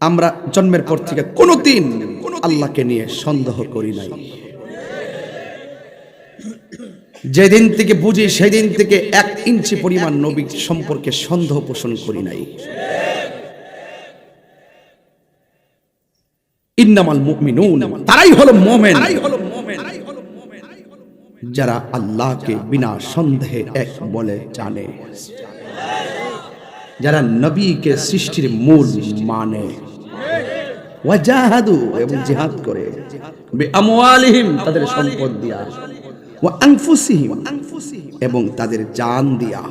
আমরা জন্মের পর থেকে কোনোদিন আল্লাহকে নিয়ে সন্দেহ করি নাই। যেদিন থেকে বুঝি, সেদিন থেকে এক ইঞ্চি পরিমাণ নবী সম্পর্কে সন্দেহ পোষণ করি নাই। ইন্নামাল মুমিনুন, তারাই হলো মোমেন। যারা আল্লাহকে বিনা সন্দেহে এক বলে জানে। যারা নবীকে সৃষ্টির মূল মানে। এবং জিহাদ করে। তাদের সম্পদ দিয়া। এবং তাদের জান দিয়া।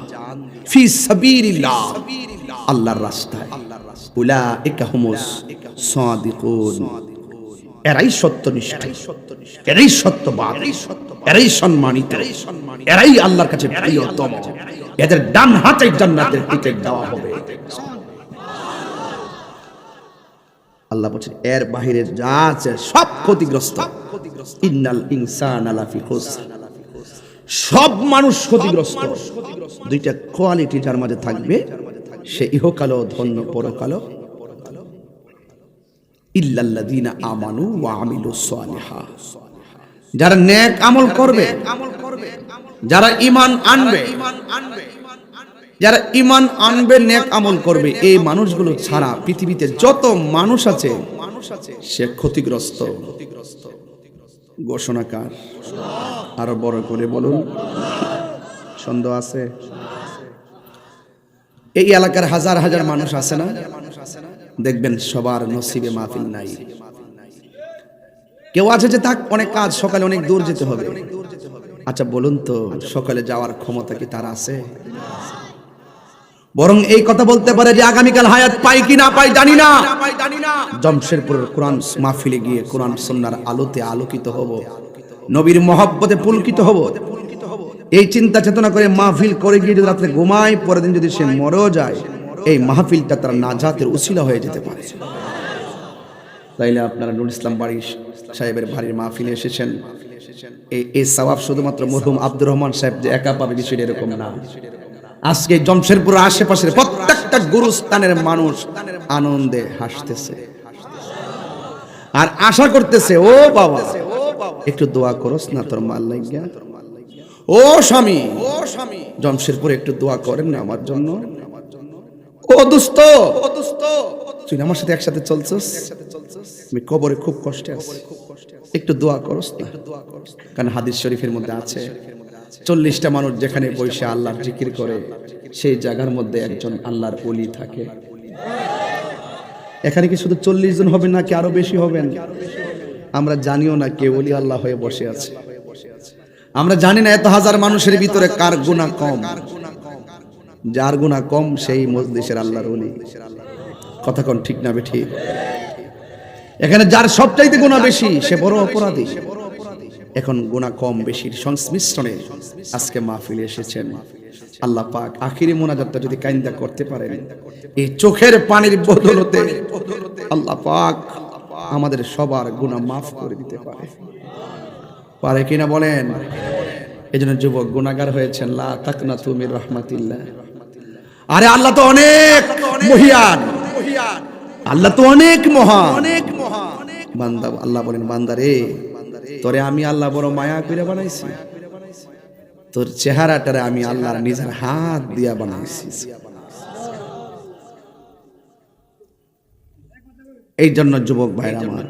ফি সাবিলিল্লাহ, আল্লাহর এরাই সত্যনিষ্ঠ। এরাই এরাই সম্মানিত। এরাই আল্লাহর কাছে প্রিয়তম এদের ডান হাতে জান্নাতের টিকিট দেওয়া হবে। আল্লাহ বলছেন, এর বাহিরে যা আছে সব ক্ষতিগ্রস্ত। ইন্নাল ইনসান আলাফি খুসর। সব মানুষ ক্ষতিগ্রস্ত। দুইটা কোয়ালিটি যার মাঝে থাকবে, সে ইহকালো ধন্য পরকালো ইল্লাল্লাযীনা আমানু ওয়া আমিলুস সালিহা। যারা নেক আমল করবে যারা ঈমান আনবে যারা ঈমান আনবে নেক আমল করবে। এই মানুষগুলো ছাড়া পৃথিবীতে যত মানুষ আছে সে ক্ষতিগ্রস্ত। ঘোষণাকার আরও বড় করে বলুন। সন্দেহ আছে? এই এলাকার হাজার হাজার মানুষ আছে না? দেখবেন সবার নসিবে মাহফিল নাই। কেউ আছে যে থাক, অনেক কাজ, সকালে অনেক দূর যেতে হবে। আচ্ছা বলুন তো, সকালে যাওয়ার ক্ষমতা কি তার আছে? বরং এই কথা বলতে পারে যে আগামীকাল হায়াত পাই কি না পাই জানি না। জমশেরপুরের কোরআন মাহফিলে গিয়ে কোরআন সন্ন্যার আলোতে আলোকিত হব। নবীর মহব্বতে পুলকিত হব। এই চিন্তা চেতনা করে মাহফিল করে গিয়ে যদি রাত্রে ঘুমায়, পরের দিন যদি সে মরেও যায়, এই মাহফিলটা তার নাজাতের উসিলা হয়ে যেতে পারে। তাইলে আপনারা নুর ইসলাম বাড়ি সাহেবের বাড়ির মাহফিলে এসেছেন। এই সওয়াব শুধুমাত্র মরহুম আব্দুর রহমান সাহেব যে একা পাবে, বিষয়টা এরকম না। আজকে জমশেরপুর আশেপাশের প্রত্যেকটা গুরুস্থানের মানুষ আনন্দে হাসতেছে। আর আশা করতেছে, ও বাবা, একটু দোয়া করস না তোর মাল লাগিয়া। ও স্বামী ও স্বামী জমশেরপুর একটু দোয়া করেন না আমার জন্য। ও দুস্ত ও দুস্ত, তুই আমার সাথে একসাথে চলছস? আমি কবরে খুব কষ্টে আছি। একটু দোয়া করস না কারণ হাদিস শরীফের মধ্যে আছে, চল্লিশটা মানুষ যেখানে বসে আল্লাহর জিকির করে, সেই জায়গার মধ্যে একজন আল্লাহর অলি থাকে। এখানে কি শুধু চল্লিশ জন হবে নাকি আরও বেশি হবেন? আমরা জানিও না কে অলি আল্লাহ হয়ে বসে আছে। আমরা জানি না এত হাজার মানুষের ভিতরে কার গুণা কম। যার গুণা কম, সেই মজলিসের আল্লাহর অলি কথা কোন ঠিক না বে ঠিক? এখানে যার সবচাইতে গুণা বেশি সে বড় অপরাধী। এখন গুণা কম বেশির সংমিশ্রণে আজকে মাহফিলে এসেছেন আল্লাহ পাক। আখিরি মোনাজাতটা যদি কাইন্দা করতে পারেন এই চোখের পানির বদলতে আল্লাহ পাক আমাদের সবার গুণা মাফ করে দিতে পারে। পারে কিনা বলেন? এই জন্য যুবক গুণাগার হয়েছেন। লা তাকনা তুমি রহমাতিল্লাহ। আরে আল্লাহ তো অনেক মহিয়ান। আল্লাহ তো অনেক মহান। অনেক মহান। বান্দা আল্লাহ বলেন বান্দা রে তোরে আমি আল্লাহ বড় মায়া করে বানাইছি। তোর চেহারাটারে আমি আল্লাহর নিজের হাত দিয়া বানাইছি। এই জন্য যুবক ভাইরা আমার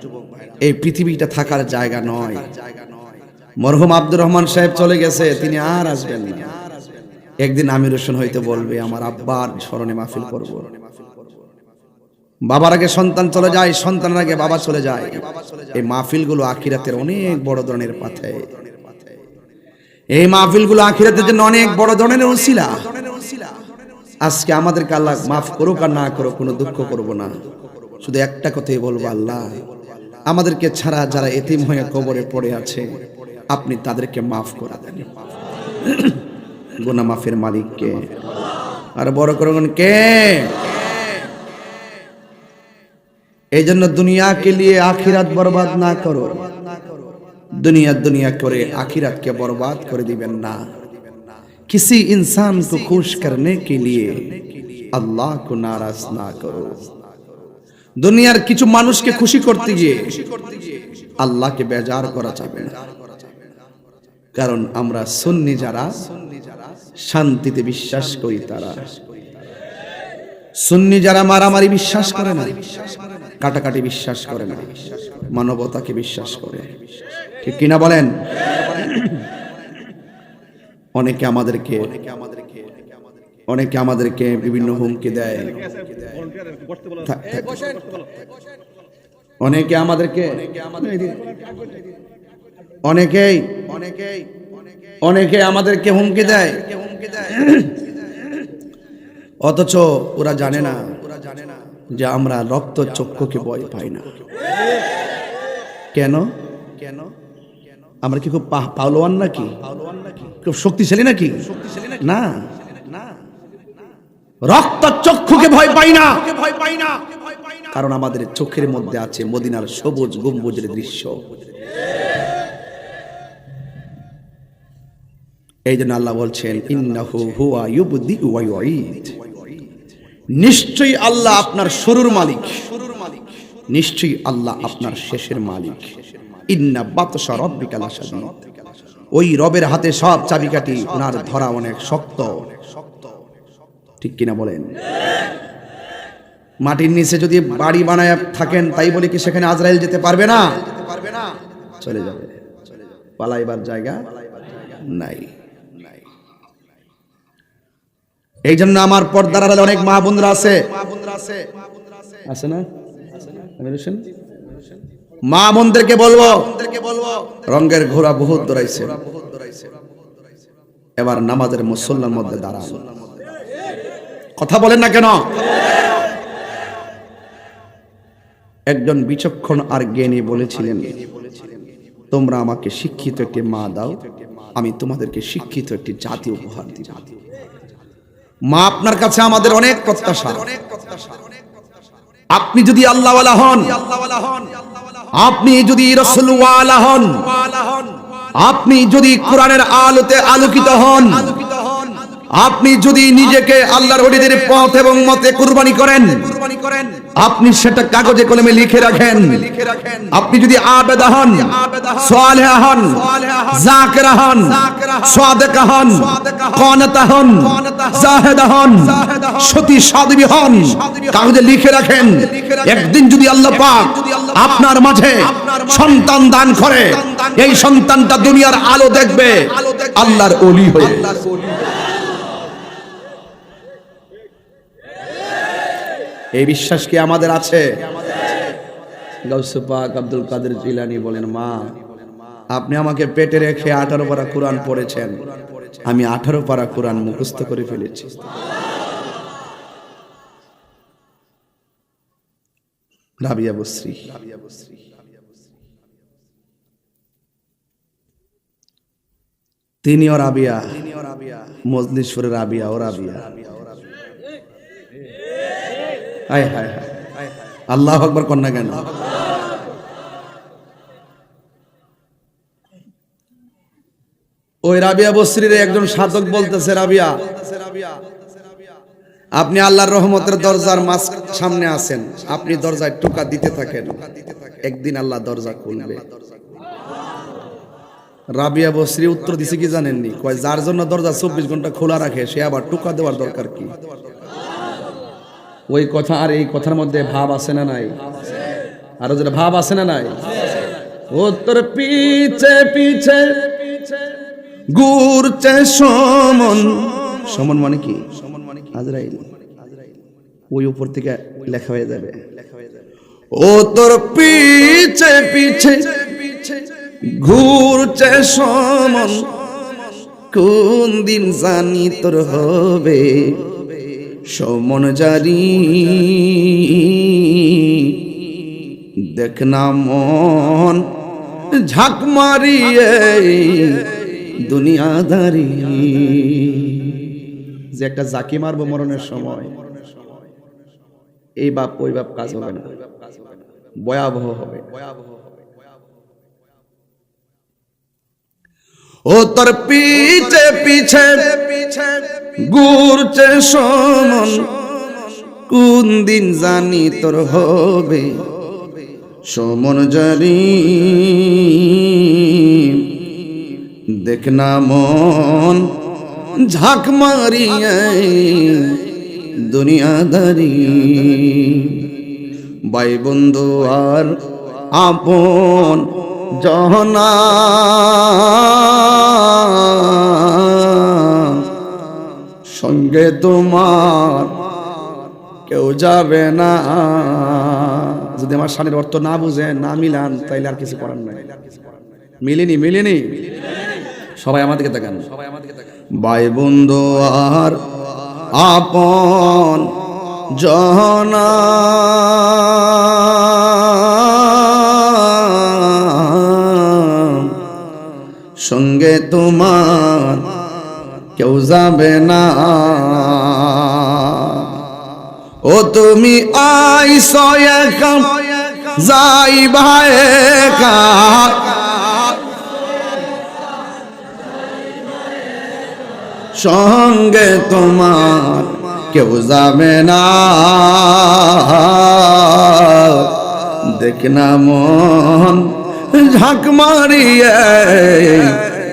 এই পৃথিবীটা থাকার জায়গা নয়। মরহুম আব্দুর রহমান সাহেব চলে গেছে তিনি আর আসবেন না। একদিন আমির হোসেন হইতে বলবে আমার আব্বার স্মরণে মাহফিল করব। বাবার আগে সন্তান চলে যায়, সন্তানের আগে বাবা চলে যায়। এই মাহফিলগুলো আখিরাতের অনেক বড় ধরনের পাথে। এই মাহফিলগুলো আখিরাতের জন্য অনেক বড় ধরনের উসিলা আজকে আমাদেরকে আল্লাহ মাফ করুক আর না করুক, কোনো দুঃখ করব না। শুধু একটা কথাই বলব আল্লাহ, আমাদেরকে ছাড়া যারা এতিম হয়ে কবরে পড়ে আছে, আপনি তাদেরকে মাফ করে দেন। গুনা মাফের মালিককে। আর বড় করুন কে? এই জন্য দুনিয়াকে লিয়ে আখিরাত বরবাদ না করো দুনিয়া দুনিয়া করে আখিরাতকে বরবাদ করে দিবেন না किसी इंसान को खुश करने के लिए আল্লাহ কো নারাজ না করো দুনিয়ার কিছু মানুষকে খুশি করতে গিয়ে আল্লাহকে বেজার করা যাবে না কারণ আমরা সুন্নি যারা শান্তিতে বিশ্বাস করি তারা সুন্নি যারা মারামারি বিশ্বাস করে না কাটাকাটি বিশ্বাস করে না। মানবতাকে বিশ্বাস করে। ঠিক কিনা বলেন? অনেকে আমাদেরকে অনেকে আমাদেরকে বিভিন্ন হুমকি দেয়। অনেকে আমাদেরকে অনেকেই অনেকেই অনেকে আমাদেরকে হুমকি দেয়। অথচ ওরা জানে না। যে আমরা রক্ত চক্ষুকে ভয় পাই না। কেন? কেন আমরা কি খুব পা- পাওলোয়ান নাকি? খুব শক্তিশালী নাকি? না। রক্ত চক্ষুকে ভয় পাই না। ভয় পাই না কারণ আমাদের চোখের মধ্যে আছে মদিনার সবুজ গম্বুজের দৃশ্য। এই জন্য আল্লাহ বলছেন, ইন্নাহু হুয়া ইউবদি ওয়া ইউঈদ নিশ্চয়ই আল্লাহ আপনার শুরুর মালিক। নিশ্চয়ই আল্লাহ আপনার শেষের মালিক। ওই রবের হাতে সব চাবিকাঠি, ওনার ধরা অনেক শক্ত। ঠিক কিনা বলেন? মাটির নিচে যদি বাড়ি বানায় থাকেন, তাই বলে কি সেখানে আজরাইল যেতে পারবে না? চলে যাবে। পালাইবার জায়গা নাই। এই জন্য আমার পর্দার আড়ালে অনেক মা বোনরা আছে। আছে না। মা বোনদেরকে বলব রঙের ঘোড়া বহুত দৌড়াইছে। এবার নামাজের মুসল্লার মধ্যে দাঁড়ান। কথা বলেন না কেন? একজন বিচক্ষণ আর জ্ঞানী বলেছিলেন তোমরা আমাকে শিক্ষিত একটি মা দাও আমি তোমাদেরকে শিক্ষিত একটি জাতি উপহার দিব। মা আপনার কাছে আমাদের অনেক প্রত্যাশা। আপনি যদি আল্লাহওয়ালা হন, আপনি যদি রসুলওয়ালা হন, আপনি যদি কোরআনের আলোতে আলোকিত হন আপনি যদি নিজেকে আল্লাহর ওলিদের পথ এবং মতে কুরবানি করেন, আপনি সেটা কাগজে কলমে লিখে রাখেন। আপনি যদি আবেদা হন, সোয়ালেহা হন, জাকেরা হন, সাদেকা হন, কনতা হন, জাহেদা হন, সতী সাদবী হন, কাগজে লিখে রাখেন। একদিন যদি আল্লাহ পাক আপনার মাঝে সন্তান দান করে, এই সন্তানটা দুনিয়ার আলো দেখবে, আল্লাহর ওলি হয়ে। এই বিশ্বাস কি আমাদের আছে? গাউসে পাক আব্দুল কাদের জিলানি বলেন, মা, আপনি আমাকে পেটে রেখে আঠারো পারা কোরআন পড়েছেন। আমি আঠারো পারা কোরআন মুখস্থ করে ফেলেছি। রাবিয়া বশ্রী রাবিয়া মজলিশ্বরের রাবিয়া, ও রাবিয়া। আল্লাহ আকবর কন্যা কেন? ওই রাবিয়া বসরির একজন সাধক বলতেছে, রাবিয়া, আপনি আল্লাহর রহমতের দরজার মাস সামনে আছেন। আপনি দরজায় টোকা দিতে থাকেন। একদিন আল্লাহ দরজা খুলবে। রাবিয়া বসরি উত্তর দিছে কি জানেননি? কয়, যার জন্য দরজা চব্বিশ ঘণ্টা খোলা রাখে, সে আবার টোকা দেওয়ার দরকার কি? ওই কথা আর এই কথার মধ্যে ভাব আছে না নাই? আরও যেটা ভাব আছে না নাই? ও তোর পিছে পিছে, ঘুরছে সমন। সমন মানে কি? মানে কি আজরাইল। ওই উপর থেকে লেখা হয়ে যাবে। ও তোর পিছে পিছে, ঘুরছে সমন। কোন দিন জানি তোর হবে। সমন জারি দেখ না মন ঝাঁক মারিয়ে দুনিয়াদারি। যে একটা জাকি মারবো মরণের সময়, এই বাপ ওই বাপ কাজ হবে না। ভয়াবহ হবে। ও তোর পিছে পিছে ঘুরছে সমন। কোন দিন জানি তোর হবে সমন জারি দেখ না মন ঝাঁক মারিয়ে দুনিয়াদারি। ভাই বন্ধু আর আপন জহনা। সঙ্গে তোমার কেউ যাবে না। যদি আমার স্বামীর অর্থ না বুঝেন, না মিলান, তাইলে আর কিছু করার নাই। মিলেনি মিলেনি? সবাই আমাদেরকে তাকান। সবাই ভাই বন্ধু আর আপন জহনা সঙ্গে তোমার কেউ যাবে না। ও তুমি আইস যাই ভাই সঙ্গে তোমার কেউ যাবে না। দেখ না মন ঝাঁক মারিয়ে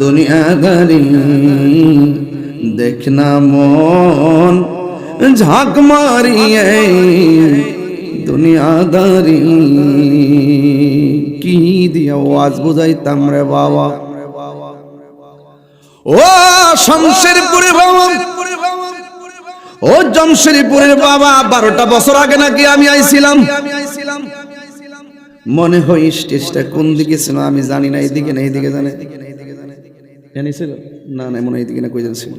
দুনিয়াদারি দেখ না মন, ঝাঁক মারিয়ে দুনিয়াদারি কি দিয়া আওয়াজ বুঝাইতাম রে বাবা। ও শমশেরপুরে বাবা। ও জমশেরপুরের বাবা, বারোটা বছর আগে নাকি আমি আইছিলাম। মনে হয় স্টেজটা কোন দিকে ছিল আমি জানি না এইদিকে না এইদিকে জানে। জানিছিল না না মনে হয় এইদিকে না কই জানছিল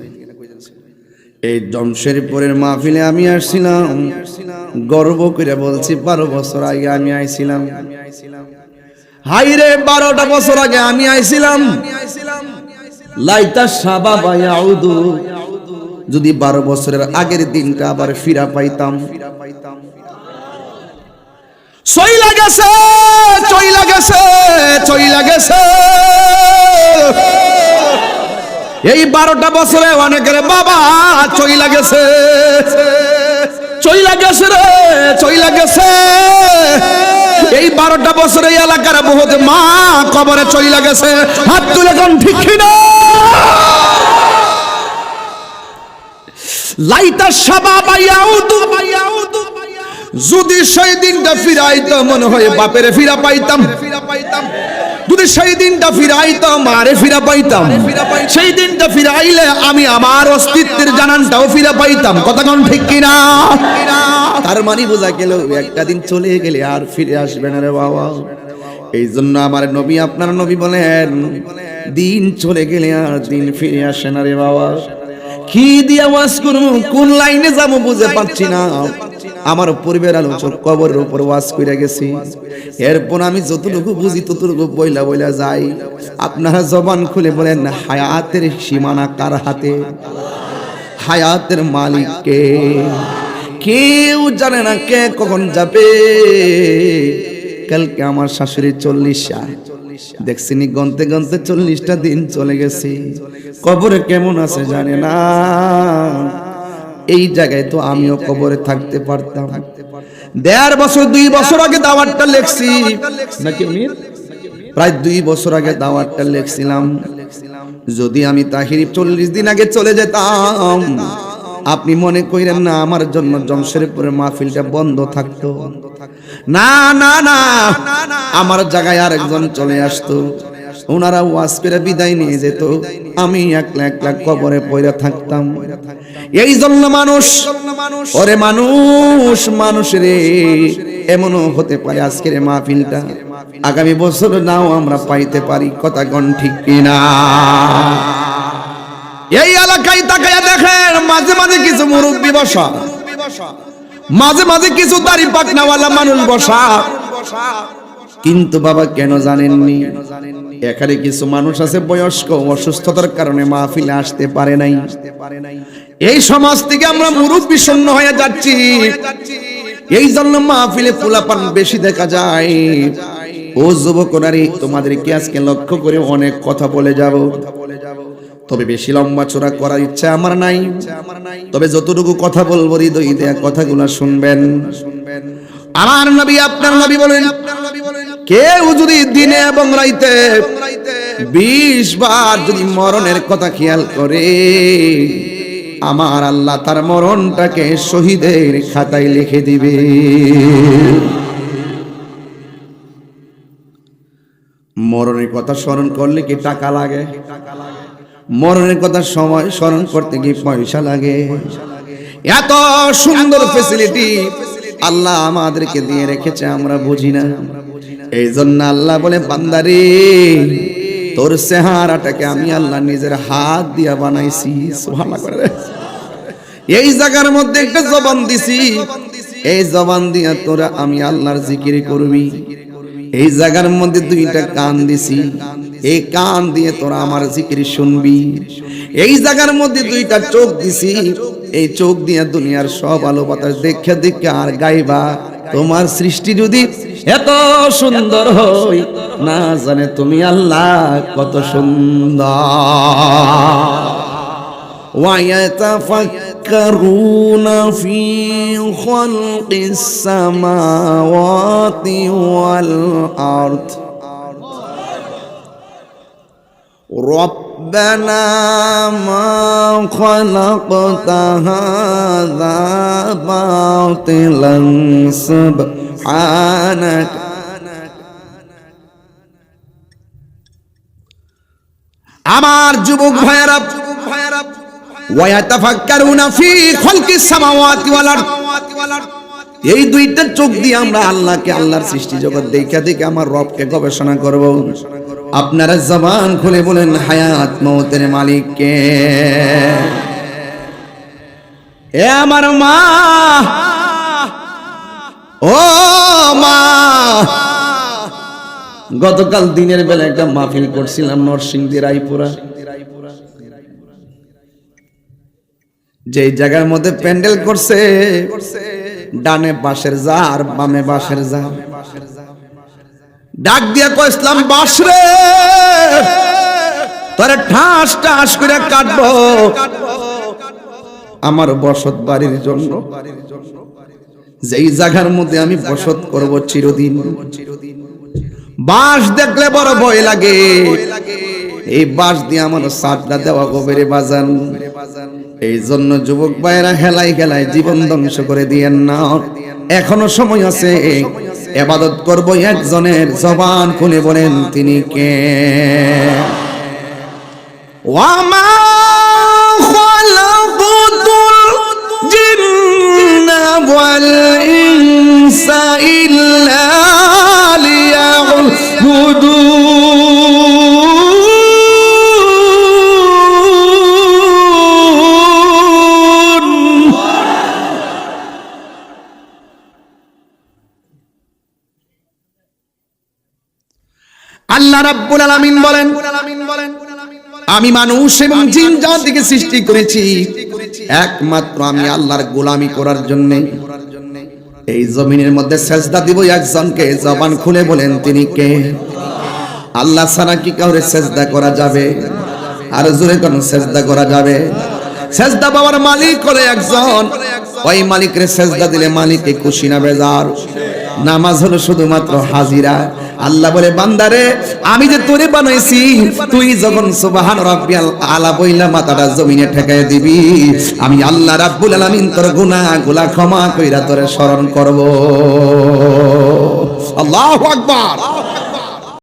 এই জমশেরপুরের মাহফিলে আমি আসছিলাম। গর্ব করে বলছি, বারো বছর আগে আমি আইছিলাম। হাইরে, বারোটা বছর আগে আমি আইছিলাম। লাইতা সাবা বায়াউদু যদি বারো বছরের আগের দিনটা আবার ফিরা পাইতাম। চইলা গেছে চইলা গেছে চইলা গেছে। এই বারোটা বছরে অনেকের বাবা চইলা গেছে। চইলা গেছে রে, চইলা গেছে। এই বারোটা বছরে এই এলাকার বহুত মা কবরে চইলা গেছে। হাত তুলে কোন ঠিক না লাইতা সাবা বাইয়াউদু বাইয়াউদু যদি সেই দিনটা ফিরাইতাম, মনে হয় বাপেরে ফিরা পাইতাম ফিরা পাইতাম। যদি সেই দিনটা ফিরাইতাম মারে ফিরা পাইতাম। সেই দিনটা ফিরাইলে আমি আমার অস্তিত্বের জানানটাও ফিরা পাইতাম। কতক্ষণ ঠিক কিনা? তার মানে বোঝা গেল একটা দিন চলে গেলে আর ফিরে আসবে না রে বাবা। এই জন্য আমার নবী আপনার নবী বলেন দিন চলে গেলে আর দিন ফিরে আসে না রে বাবা। কি দিয়ে ওয়াজ করব? কোন লাইনে যাব বুঝে পাচ্ছি না। আমার পরিবার আলোচক কবরের উপর ওয়াজ করে গেছি। এরপর আমি যতটুকু বুঝি ততটুকু বইলা বইলা যাই। আপনারা জবান খুলে বলেন, হায়াতের সীমানা কার হাতে? হায়াতের মালিক কে? কেউ জানে না কে কখন যাবে। কালকে আমার শাশুড়ি চল্লিশা। দেখছিনি গন্তে গন্তে চল্লিশটা দিন চলে গেছি। কবরে কেমন আছে জানে না। এই জায়গায় তো আমিও কবরে থাকতে পারতাম। দেড় বছর দুই বছর আগে দাওয়াতটা লেখছি। নাকি উনি প্রায় দুই বছর আগে দাওয়াতটা লেখছিলাম। যদি আমি তাহিরি চল্লিশ দিন আগে চলে যেতাম আপনি মনে কইরেন না আমার জন্য জমশেরপুরের মাহফিলটা বন্ধ থাকতো। না না না আমার জায়গায় আরেকজন চলে আসতো। ওনারা ওয়াজ করে বিদায় নিয়ে যেত। আমি একলা একলা কবরে পয়রা থাকতাম। এই জন্য মানুষ, ওরে মানুষ মানুষ রে, এমনও হতে পারে আজকের মাহফিলটা। আগামী বছর নাও আমরা পাইতে পারি, কথা গণ ঠিক কিনা। এই এলাকায় তাকাইয়া দেখেন, মাঝে মাঝে কিছু মুরব্বী বসা। মাঝে মাঝে কিছু দাড়ি পাকনাওয়ালা মানুষ বসা। কিন্তু বাবা কেন জানেননি? এখানে কিছু মানুষ আছে বয়স্ক, অসুস্থতার কারণে মাহফিলে আসতে পারে নাই। এই সমাজ থেকে আমরা মুরব্বী শূন্য হয়ে যাচ্ছি। এই জন্য মাহফিলে পোলাপান বেশি দেখা যায়। ও যুবকরারি তোমাদেরকে আজকে লক্ষ্য করে অনেক কথা বলে যাব। তবে বেশি লম্বা চোরা করার ইচ্ছা আমার নাই। তবে যতটুকু কথা বলব, হৃদয় দেয়া কথাগুলো শুনবেন। আমার নবী, আপনার নবী বলেন কেউ যদি দিনে এবং রাইতে বিশ বার যদি মরণের কথা খেয়াল করে, আমার আল্লাহ তার মরণটাকে শহীদের খাতায় লিখে দিবে। মরণের কথা স্মরণ করলে কি টাকা লাগে? মরণের কথা সময় স্মরণ করতে কি পয়সা লাগে? এত সুন্দর ফেসিলিটি আল্লাহ আমাদেরকে দিয়ে রেখেছে, আমরা বুঝি না। এই জন্য আল্লাহ বলে, বান্দারে, তোর চেহারাটাকে আমি আল্লাহ নিজের হাত দিয়া বানাইছি, সুবহানাল্লাহ করে এই জায়গার মধ্যে একটা জবান দিছি। এই জবান দিয়া তোরা আমি আল্লাহর জিকির করবি। এই জায়গার মধ্যে দুইটা কান দিছি। এই কান দিয়ে তোরা আমার জিকির শুনবি। এই জায়গার মধ্যে দুইটা চোখ দিছি। এই চোখ দিয়ে দুনিয়ার সব আলো বাতাস দেখে দেখে আর গাইবা। তোমার সৃষ্টি যদি এত সুন্দর হই না জানে তুমি আল্লাহ কত সুন্দর ويتفكرون في خلق السماوات والأرض ربنا ما خلقت هذا باطلا سبحانك আমার যুবক ওয়ায়াতাফাক্কারুনা ফি সামাওয়াতি ওয়াল আরদ। এই দুইটা চোখ দিয়ে আমরা আল্লাহকে, আল্লাহর সৃষ্টি জগৎ দেখা দেখে আমার রবকে গবেষণা করব। আপনারা জবান খুলে বলেন, হায়াত মৌতের মালিক কে এ আমার মা ও মা। গতকাল দিনের বেলা একটা মাহফিল করছিলাম নরসিংদী, রায়পুরা। যে জায়গার মধ্যে প্যান্ডেল করছে, ডানে বাঁশের আর বামে বাঁশের যা ডাক দিয়া কইসলাম ইসলাম বাস রে, তোরে ঠাস ঠাস করে কাটবো। আমার বসত বাড়ির জন্য যেই জায়গার মধ্যে আমি বসত করব চিরদিন। বাঁশ দেখলে বড় ভয় লাগে। এই বাঁশ দিয়ে আমার সাতটা দেওয়া গোবেরে বাজান। এই জন্য যুবক ভাইয়েরা হেলাই খেলায় জীবন ধ্বংস করে দিয়েন না। এখনও সময় আছে। এবাদত করব একজনের জবান খুলে বলেন, তিনি কে? রাব্বুল আলামিন বলেন, আমি মানুষ এবং জিন জাতিকে সৃষ্টি করেছি। একমাত্র আমি আল্লাহর গোলামি করার জন্য। এই জমিনের মধ্যে সেজদা দিব একজনকে, জবান খুলে বলেন তিনি কে? আল্লাহ ছাড়া কি কাউরে সেজদা করা যাবে? আর জোরে কোন সেজদা করা যাবে? সেজদা বাবার মালিক করে একজন। ওই মালিকের সেজদা দিলে মালিকে খুশি না বেজার। নামাজ হলো শুধুমাত্র হাজিরা। আল্লাহ বলে, বান্দারে, আমি যে তোরে বানাইছি, তুই যখন সুবহান রাব্বিয়াল আলা বইলা মাথাটা জমিনে ঠেকায় দিবি, আমি আল্লাহ রাব্বুল আলামিন তোর গুনাহগুলা ক্ষমা কইরা তোরে স্মরণ করব। আল্লাহু আকবার।